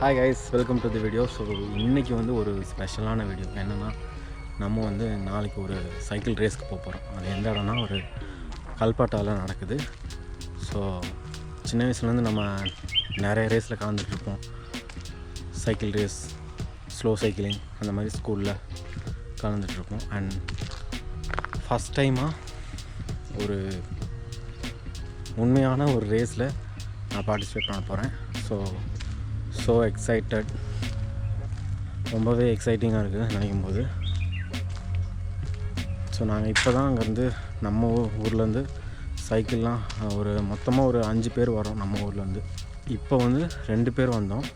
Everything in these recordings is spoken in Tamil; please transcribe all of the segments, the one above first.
Hi guys welcome to the video so இன்றைக்கி வந்து ஒரு ஸ்பெஷலான வீடியோ என்னென்னா நம்ம வந்து நாளைக்கு ஒரு சைக்கிள் ரேஸ்க்கு போக போகிறோம் அது எந்த இடம்னா ஒரு கல்பாட்டாவில் நடக்குது. ஸோ சின்ன வயசுலேருந்து நம்ம நிறைய ரேஸில் கலந்துட்டுருப்போம் சைக்கிள் ரேஸ் ஸ்லோ சைக்கிளிங் அந்த மாதிரி ஸ்கூலில் கலந்துட்டுருப்போம் அண்ட் ஃபஸ்ட் டைமாக ஒரு உண்மையான ஒரு ரேஸில் நான் பார்ட்டிசிபேட் பண்ண போகிறேன் ஸோ ஸோ எக்ஸைட்டட் ரொம்பவே எக்ஸைட்டிங்காக இருக்குது நினைக்கும் போது ஸோ நாங்கள் இப்போ தான் அங்கேருந்து நம்ம ஊர்லேருந்து சைக்கிள்லாம் ஒரு மொத்தமாக ஒரு அஞ்சு பேர் வரோம் நம்ம ஊர்லேருந்து. இப்போ வந்து ரெண்டு பேர் வந்தோம்.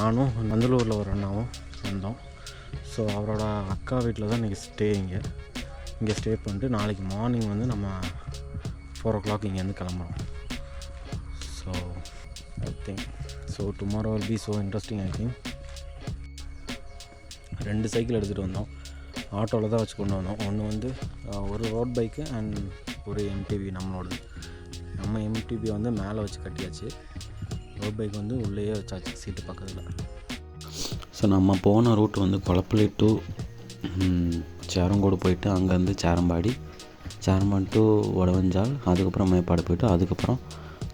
நானும் நந்தலூரில் ஒரு அண்ணாவும் வந்தோம். ஸோ அவரோட அக்கா வீட்டில் தான் இன்றைக்கி ஸ்டே இங்கே. இங்கே ஸ்டே பண்ணிட்டு நாளைக்கு மார்னிங் வந்து நம்ம ஃபோர் ஓ கிளாக் இங்கேருந்து கிளம்புறோம். So I think so tomorrow will be so interesting I think ரெண்டு சைக்கிள் எடுத்துகிட்டு வந்தோம். ஆட்டோவில் தான் வச்சு கொண்டு வந்தோம். ஒன்று வந்து ஒரு ரோட் பைக்கு அண்ட் ஒரு எம்டிவி நம்மளோடது. நம்ம எம்டிபி வந்து மேலே வச்சு கட்டியாச்சு. ரோட் பைக் வந்து உள்ளேயே வச்சாச்சு சீட்டு பக்கத்தில். ஸோ நம்ம போன ரூட் வந்து கொளப்பள்ளி டு சேரங்கோடு போயிட்டு அங்கேருந்து சேரம்பாடி சேரம்பாடி டு உடவஞ்சால் அதுக்கப்புறம் மேப்பாடு போயிட்டு அதுக்கப்புறம்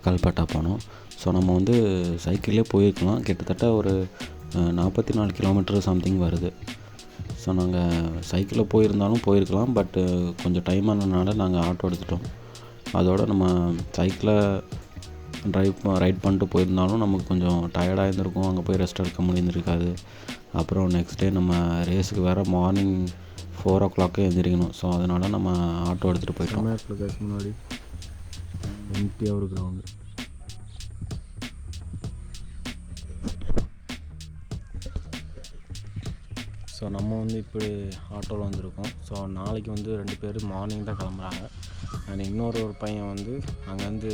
கல்பட்டா போனோம். ஸோ நம்ம வந்து சைக்கிள்லேயே போயிருக்கலாம். கிட்டத்தட்ட ஒரு நாற்பத்தி நாலு கிலோமீட்டர் சம்திங் வருது. ஸோ நாங்கள் சைக்கிளில் போயிருந்தாலும் போயிருக்கலாம். பட்டு கொஞ்சம் டைம் ஆனதுனால நாங்கள் ஆட்டோ எடுத்துட்டோம். அதோடு நம்ம சைக்கிளை ட்ரைவ் ரைட் பண்ணிட்டு போயிருந்தாலும் நமக்கு கொஞ்சம் டயர்டாக இருந்திருக்கும். அங்கே போய் ரெஸ்ட் எடுக்க முடியிருந்திருக்காது அப்புறம் நெக்ஸ்ட் டே நம்ம ரேஸுக்கு வேறு மார்னிங் ஃபோர் ஓ கிளாக்கே எழுந்திரிக்கணும் ஸோ அதனால் நம்ம ஆட்டோ எடுத்துகிட்டு போயிட்டோம். பேச முன்னாடி. எம்டியாக ஒரு கிரவுண்டு ஸோ நம்ம வந்து இப்படி ஆட்டோவில் வந்திருக்கோம். ஸோ நாளைக்கு வந்து ரெண்டு பேர் மார்னிங் தான் கிளம்புறாங்க. அண்ட் இன்னொரு ஒரு பையன் வந்து அங்கேருந்து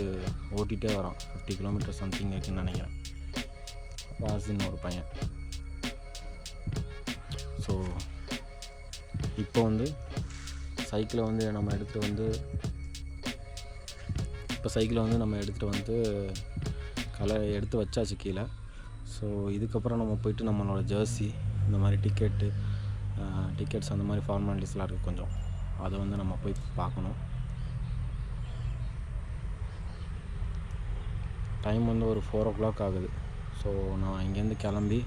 ஓட்டிகிட்டே வரான். ஃபிஃப்டி கிலோமீட்டர் சம்திங் இருக்குன்னு நினைக்கிறேன். வாசின்னு ஒரு பையன். ஸோ இப்போ வந்து சைக்கிளை வந்து நம்ம எடுத்துகிட்டு வந்து இப்போ சைக்கிளை வந்து நம்ம எடுத்துகிட்டு வந்து கலை எடுத்து வச்சாச்சு கீழே. ஸோ இதுக்கப்புறம் நம்ம போயிட்டு நம்மளோட ஜேர்சி இந்த மாதிரி டிக்கெட்டு டிக்கெட்ஸ் அந்த மாதிரி ஃபார்மாலிட்டிஸ்லாம் இருக்குது கொஞ்சம். அதை வந்து நம்ம போய் பார்க்கணும். டைம் வந்து ஒரு ஃபோர் ஓ கிளாக் ஆகுது. ஸோ நான் இங்கேருந்து கிளம்பி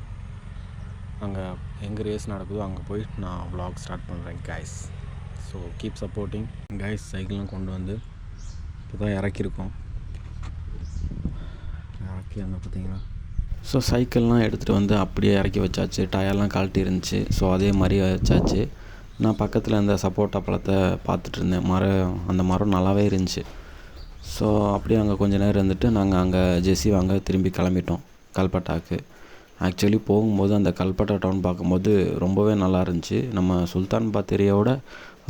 அங்கே எங்கே ரேஸ் நடக்குதோ அங்கே போய் நான் வ்ளாக் ஸ்டார்ட் பண்ணுறேன் guys so keep supporting guys சைக்கிளும் கொண்டு வந்து இப்போ தான் இறக்கியிருக்கோம். இறக்கி அங்கே பார்த்தீங்கன்னா ஸோ சைக்கிள்லாம் எடுத்துகிட்டு வந்து அப்படியே இறக்கி வச்சாச்சு. டயர்லாம் கழட்டி இருந்துச்சு. ஸோ அதே மாதிரி வச்சாச்சு. நான் பக்கத்தில் அந்த சப்போட்டா பழத்தை பார்த்துட்டு இருந்தேன். மரம் அந்த மரம் நல்லாவே இருந்துச்சு. ஸோ அப்படியே அங்கே கொஞ்ச நேரம் இருந்துட்டு நாங்கள் அங்கே ஜெர்சி வாங்க திரும்பி கிளம்பிட்டோம். கல்பட்டாக்கு. ஆக்சுவலி போகும்போது அந்த கல்பட்டா டவுன் பார்க்கும்போது ரொம்பவே நல்லா இருந்துச்சு. நம்ம சுல்தான் பாத்தேரியாவோட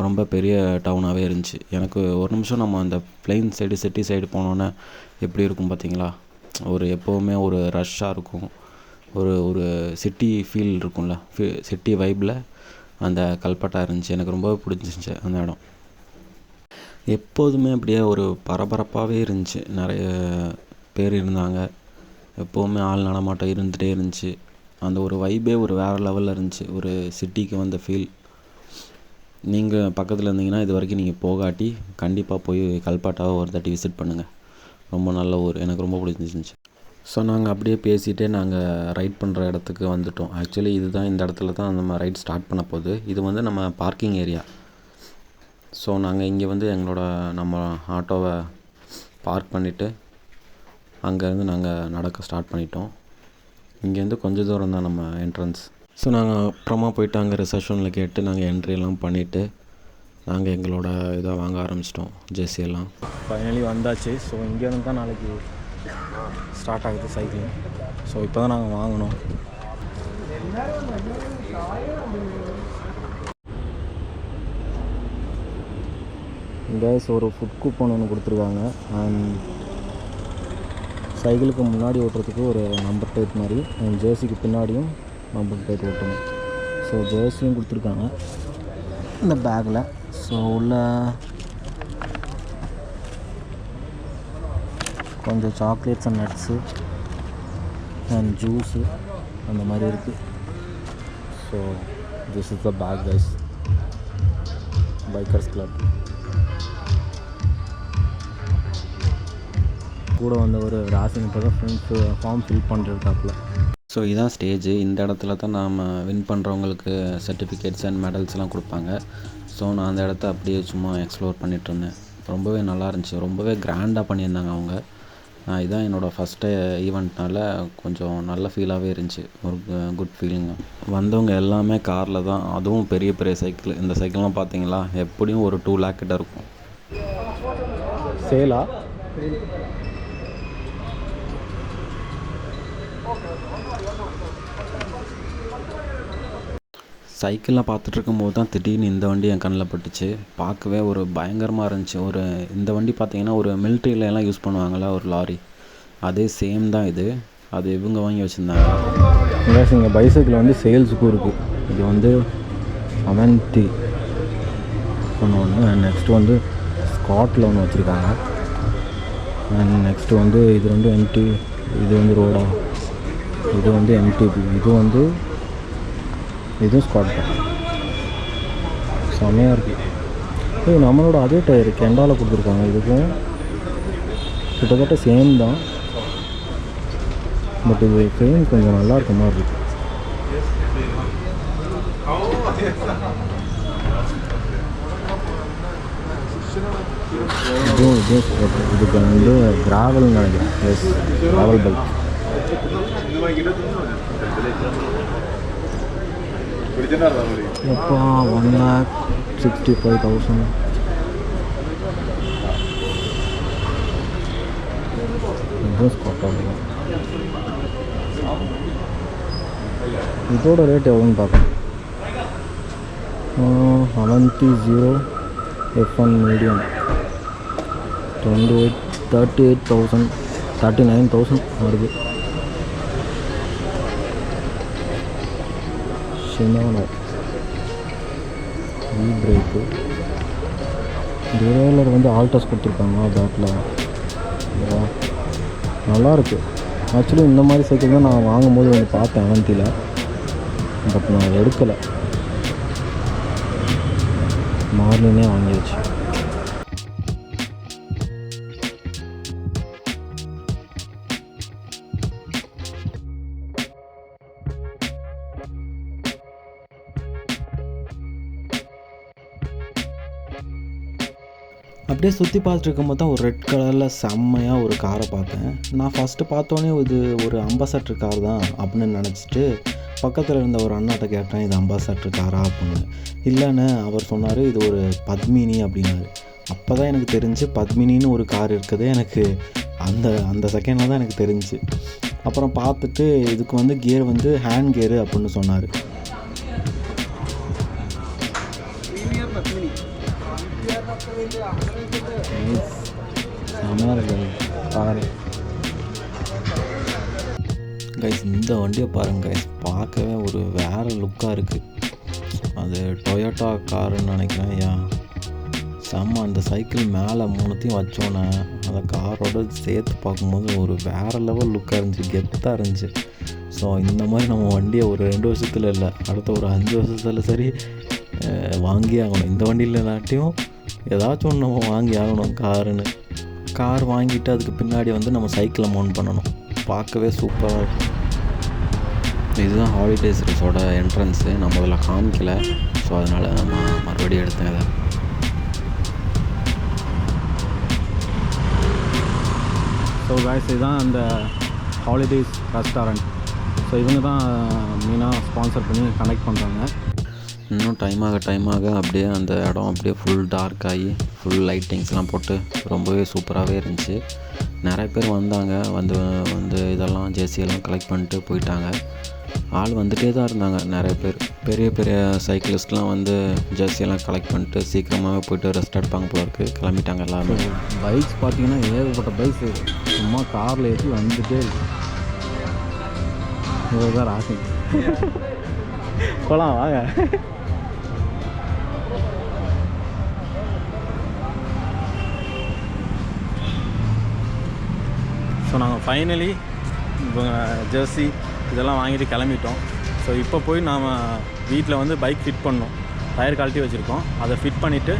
ரொம்ப பெரிய டவுனாகவே இருந்துச்சு. எனக்கு ஒரு நிமிஷம் நம்ம அந்த பிளெயின் சைடு சிட்டி சைடு போனோன்னே எப்படி இருக்கும் பார்த்தீங்களா ஒரு எப்போவுமே ஒரு ரஷ்ஷாக இருக்கும். ஒரு ஒரு சிட்டி ஃபீல் இருக்கும்ல. ஃபீ சிட்டி வைப்பில் அந்த கல்பட்டா இருந்துச்சு. எனக்கு ரொம்பவே பிடிச்சிருந்துச்சு அந்த இடம். எப்போதுமே அப்படியே ஒரு பரபரப்பாகவே இருந்துச்சு. நிறைய பேர் இருந்தாங்க. எப்போவுமே ஆள் நடமாட்டம் இருந்துகிட்டே இருந்துச்சு. அந்த ஒரு வைபே ஒரு வேறு லெவலில் இருந்துச்சு. ஒரு சிட்டிக்கு வந்த ஃபீல் நீங்கள் பக்கத்தில் இருந்தீங்கன்னா இது வரைக்கும் நீங்கள் போகாட்டி கண்டிப்பாக போய் கல்பாட்டாவை ஒரு தாட்டி விசிட் பண்ணுங்கள் ரொம்ப நல்ல ஊர். எனக்கு ரொம்ப பிடிச்சிருந்துச்சு. ஸோ நாங்கள் அப்படியே பேசிகிட்டே நாங்கள் ரைட் பண்ணுற இடத்துக்கு வந்துட்டோம். ஆக்சுவலி இதுதான் இந்த இடத்துல தான் நம்ம ரைட் ஸ்டார்ட் பண்ண போகுது. இது வந்து நம்ம பார்க்கிங் ஏரியா ஸோ நாங்கள் இங்கே வந்து எங்களோட நம்ம ஆட்டோவை பார்க் பண்ணிவிட்டு அங்கேருந்து நாங்கள் நடக்க ஸ்டார்ட் பண்ணிட்டோம். இங்கேருந்து கொஞ்சம் தூரம் தான் நம்ம என்ட்ரன்ஸ் ஸோ நாங்கள் அப்புறமா போயிட்டு அங்கே ரிசப்ஷனில் கேட்டு நாங்கள் என்ட்ரி எல்லாம் பண்ணிவிட்டு நாங்கள் எங்களோட இதை வாங்க ஆரம்பிச்சிட்டோம் ஜெர்சி எல்லாம். ஃபைனலி வந்தாச்சு. ஸோ இங்கேருந்து தான் நாளைக்கு ஸ்டார்ட் ஆகுது சைக்கிளிங் ஸோ இப்போ தான் நாங்கள் வாங்கினோம் கேஸ் ஒரு ஃபுட் கூப்பன் ஒன்று கொடுத்துருக்காங்க. அண்ட் சைக்கிளுக்கு முன்னாடி ஓட்டுறதுக்கு ஒரு நம்பர் டேப் மாதிரி அண்ட் ஜேர்சிக்கு பின்னாடியும் நம்பர் டேப் ஓட்டணும். ஸோ ஜேர்சியும் கொடுத்துருக்காங்க. இந்த பேக்கில் ஸோ உள்ள கொஞ்சம் chocolates and nuts and juice அந்த மாதிரி இருக்குது so this is the bag guys bikers club கூட வந்த ஒரு ராசின் இப்போ தான் ஃபார்ம் ஃபில் பண்ணிருக்காப்புல ஸோ இதுதான் ஸ்டேஜ் இந்த இடத்துல தான் நாம் வின் பண்ணுறவங்களுக்கு சர்டிஃபிகேட்ஸ் அண்ட் மெடல்ஸ்லாம் கொடுப்பாங்க. ஸோ நான் அந்த இடத்த அப்படியே சும்மா எக்ஸ்ப்ளோர் பண்ணிகிட்ருந்தேன் ரொம்பவே நல்லா இருந்துச்சு. ரொம்பவே கிராண்டாக பண்ணியிருந்தாங்க அவங்க. இதுதான் என்னோடய ஃபஸ்ட்டு ஈவெண்ட்னால கொஞ்சம் நல்ல ஃபீலாகவே இருந்துச்சு. ஒரு குட் ஃபீலிங்கு வந்தவங்க எல்லாமே காரில் தான். அதுவும் பெரிய பெரிய சைக்கிள் இந்த சைக்கிள்லாம் பார்த்தீங்களா எப்படியும் ஒரு டூ லேக் கிட்ட இருக்கும். சேலா? சைக்கிளில் பார்த்துட்ருக்கும் போது தான் திடீர்னு இந்த வண்டி என் கண்ணில் பட்டுச்சு. பார்க்கவே ஒரு பயங்கரமாக இருந்துச்சு. ஒரு இந்த வண்டி பார்த்தீங்கன்னா ஒரு மிலிட்ரியில எல்லாம் யூஸ் பண்ணுவாங்கள்ல ஒரு லாரி அதே சேம் தான் இது. அது இவங்க வாங்கி வச்சுருந்தாங்க. இங்கே பைசைக்கிள் வந்து சேல்ஸுக்கும் இருக்குது இது வந்து அவந்தி ஒன்று ஒன்று நெக்ஸ்ட் வந்து ஸ்காட்டில் ஒன்று வச்சுருக்காங்க. அண்ட் நெக்ஸ்ட்டு வந்து இது வந்து எம்டி இது வந்து ரோடா இது வந்து எம்டிபி இது வந்து இதுவும் ஸ்காட் தான். செமையாக இருக்குது இது நம்மளோட அதே டயர் கெண்டாவில் கொடுத்துருக்காங்க. இதுக்கும் கிட்டத்தட்ட சேம் தான். பட் இது ஃப்ரேம் கொஞ்சம் நல்லா இருக்க மாதிரி இருக்குது இதுவும் இதுவும் இதுக்கு வந்து கிராவல் நினைக்கிறேன். எஸ் கிராவல் பைக் எப்போ one lakh sixty five thousand இதோட ரேட் எவ்வளோன்னு பார்க்கணும் Avanti zero F one medium twenty eight thirty eight thousand thirty nine thousand வருது. ஷினோனோ இ பிரேக்கு டிரைவர் வந்து ஆல்டர்ஸ் கொடுத்துருக்காங்க பேக்கில் நல்லா இருக்கு ஆக்சுவலி இந்த மாதிரி சைக்கிள் தான் நான் வாங்கும்போது வந்து பார்த்தேன் அவந்தியில் பட் நான் எடுக்கலை. மார்னிங்கே வாங்கிடுச்சு அப்படியே சுற்றி பார்த்துட்டு இருக்கும்போது தான் ஒரு ரெட் கலரில் செம்மையாக ஒரு காரை பார்த்தேன். நான் ஃபஸ்ட்டு பார்த்தோன்னே இது ஒரு அம்பாசட்ரு கார் தான் அப்படின்னு நினச்சிட்டு பக்கத்தில் இருந்த ஒரு அண்ணாட்ட கேட்டேன் இது அம்பாசட்ரு காரா அப்படின்னு. இல்லைன்னு அவர் சொன்னார் இது ஒரு பத்மினி அப்படின்னாரு. அப்போ தான் எனக்கு தெரிஞ்சு பத்மினின்னு ஒரு கார் இருக்குது. எனக்கு அந்த அந்த செகண்டில் தான் எனக்கு தெரிஞ்சு. அப்புறம் பார்த்துட்டு இதுக்கு வந்து கியர் வந்து ஹேண்ட் கியரு அப்படின்னு சொன்னார். பாரு கைஸ் இந்த வண்டியை பாருங்க கைஸ் பார்க்கவே ஒரு வேறு லுக்காக இருக்குது அது டொயோட்டா காருன்னு நினைக்கிறேன் ஏன் செம்ம அந்த சைக்கிள் மேலே மூணுத்தையும் வச்சோன்னே அந்த காரோட சேர்த்து பார்க்கும்போது ஒரு வேறு லெவல் லுக்காக இருந்துச்சு கெத்தாக இருந்துச்சு. ஸோ இந்த மாதிரி நம்ம வண்டியை ஒரு ரெண்டு வருஷத்தில் இல்லை அடுத்த ஒரு அஞ்சு வருஷத்தில் சரி வாங்கியே ஆகணும். இந்த வண்டியில் இல்லாட்டியும் ஏதாச்சும் ஒன்று நம்ம வாங்கி ஆகணும் காருன்னு. கார் வாங்கிட்டு அதுக்கு பின்னாடி வந்து நம்ம சைக்கிளை மவுண்ட் பண்ணணும். பார்க்கவே சூப்பராக இருக்கும் இதுதான் ஹாலிடேஸ் ரிசோட என்ட்ரன்ஸு நம்ம அதில் காமிக்கல. ஸோ அதனால் நம்ம மறுபடியும் எடுத்தேன் இதை ஸோ காய்ஸ் இதுதான் அந்த ஹாலிடேஸ் ரெஸ்டாரண்ட் ஸோ இவங்க தான் மெயினாக ஸ்பான்சர் பண்ணி கனெக்ட் பண்ணுறாங்க இன்னும் டைம் ஆக டைம் ஆக அப்படியே அந்த இடம் அப்படியே ஃபுல் டார்க் ஆகி ஃபுல் லைட்டிங்ஸ்லாம் போட்டு ரொம்பவே சூப்பராகவே இருந்துச்சு. நிறைய பேர் வந்தாங்க வந்து வந்து இதெல்லாம் ஜேசி எல்லாம் கலெக்ட் பண்ணிட்டு போயிட்டாங்க. ஆள் வந்துட்டே தான் இருந்தாங்க நிறைய பேர். பெரிய பெரிய சைக்கிளிஸ்ட்லாம் வந்து ஜெர்சி எல்லாம் கலெக்ட் பண்ணிட்டு சீக்கிரமாகவே போயிட்டு ரெஸ்ட் எடுப்பாங்க போல இருக்குது கிளம்பிட்டாங்க எல்லாருமே. பைக்ஸ் பார்த்தீங்கன்னா ஏகப்பட்ட பைக்ஸ் சும்மா காரில் ஏற்றி வந்துட்டே இருக்கு. இவர் ராசி. போகலாம் வாங்க. ஸோ நாங்கள் ஃபைனலி இப்போ ஜெர்சி இதெல்லாம் வாங்கிட்டு கிளம்பிட்டோம். ஸோ இப்போ போய் நாம் வீட்டில் வந்து பைக் ஃபிட் பண்ணோம் டயர் கழட்டி வச்சுருக்கோம். அதை ஃபிட் பண்ணிவிட்டு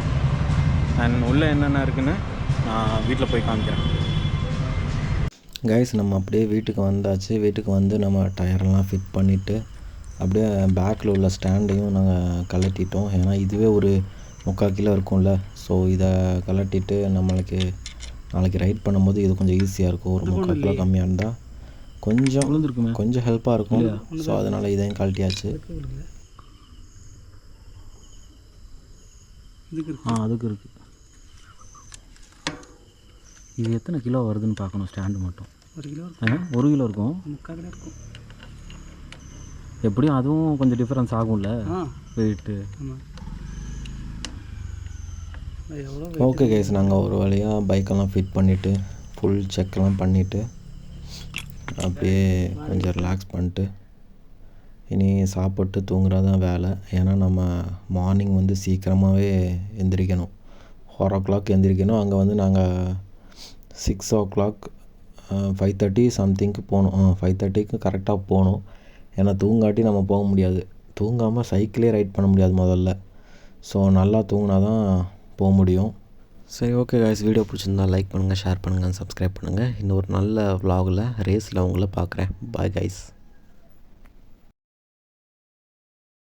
அண்ட் உள்ளே என்னென்ன இருக்குன்னு நான் வீட்டில் போய் காமிக்கிறேன். கைஸ் நம்ம அப்படியே வீட்டுக்கு வந்தாச்சு. வீட்டுக்கு வந்து நம்ம டயரெல்லாம் ஃபிட் பண்ணிவிட்டு அப்படியே பேக்கில் உள்ள ஸ்டாண்டையும் நாங்கள் கலட்டிட்டோம் ஏன்னா இதுவே ஒரு முக்கால் கிலோ இருக்கும்ல. ஸோ இதை கலட்டிட்டு நம்மளுக்கு நாளைக்கு ரைட் பண்ணும்போது இது கொஞ்சம் ஈஸியாக இருக்கும். ஒரு முக்கால் கிலோ கம்மியாக இருந்தால் கொஞ்சம் கொஞ்சம் ஹெல்ப்பாக இருக்கும். ஸோ அதனால் இதையும் கழட்டியாச்சு. ஆ அதுக்கு இருக்குது இது எத்தனை கிலோ வருதுன்னு பார்க்கணும் ஸ்டாண்டு மட்டும். ஒரு கிலோ ஒரு கிலோ இருக்கும்? இருக்கும். எப்படியும் அதுவும் கொஞ்சம் டிஃப்ரென்ஸ் ஆகும்ல? வெயிட்டு ஆமாம். ஓகே கைஸ் நாங்கள் ஒரு வழியாக பைக்கெல்லாம் ஃபிட் பண்ணிவிட்டு ஃபுல் செக்லாம் பண்ணிவிட்டு அப்படியே கொஞ்சம் ரிலாக்ஸ் பண்ணிட்டு இனி சாப்பிட்டு தூங்குறது தான் வேலை. ஏன்னா நம்ம மார்னிங் வந்து சீக்கிரமாகவே எந்திரிக்கணும். ஃபோர் ஓ கிளாக் எந்திரிக்கணும். அங்கே வந்து நாங்கள் six o'clock five thirty சம்திங்க்கு போகணும் ஃபைவ் தேர்ட்டிக்கு கரெக்டாக போகணும் ஏன்னா தூங்காட்டி நம்ம போக முடியாது. தூங்காமல் சைக்கிளே ரைட் பண்ண முடியாது முதல்ல. ஸோ நல்லா தூங்கினா தான் போக முடியும். சரி ஓகே காய்ஸ் வீடியோ பிடிச்சிருந்தா லைக் பண்ணுங்கள் ஷேர் பண்ணுங்கள் சப்ஸ்கிரைப் பண்ணுங்கள் இன்னொரு நல்ல vlogல ரேஸில் உங்களை பார்க்குறேன். Bye guys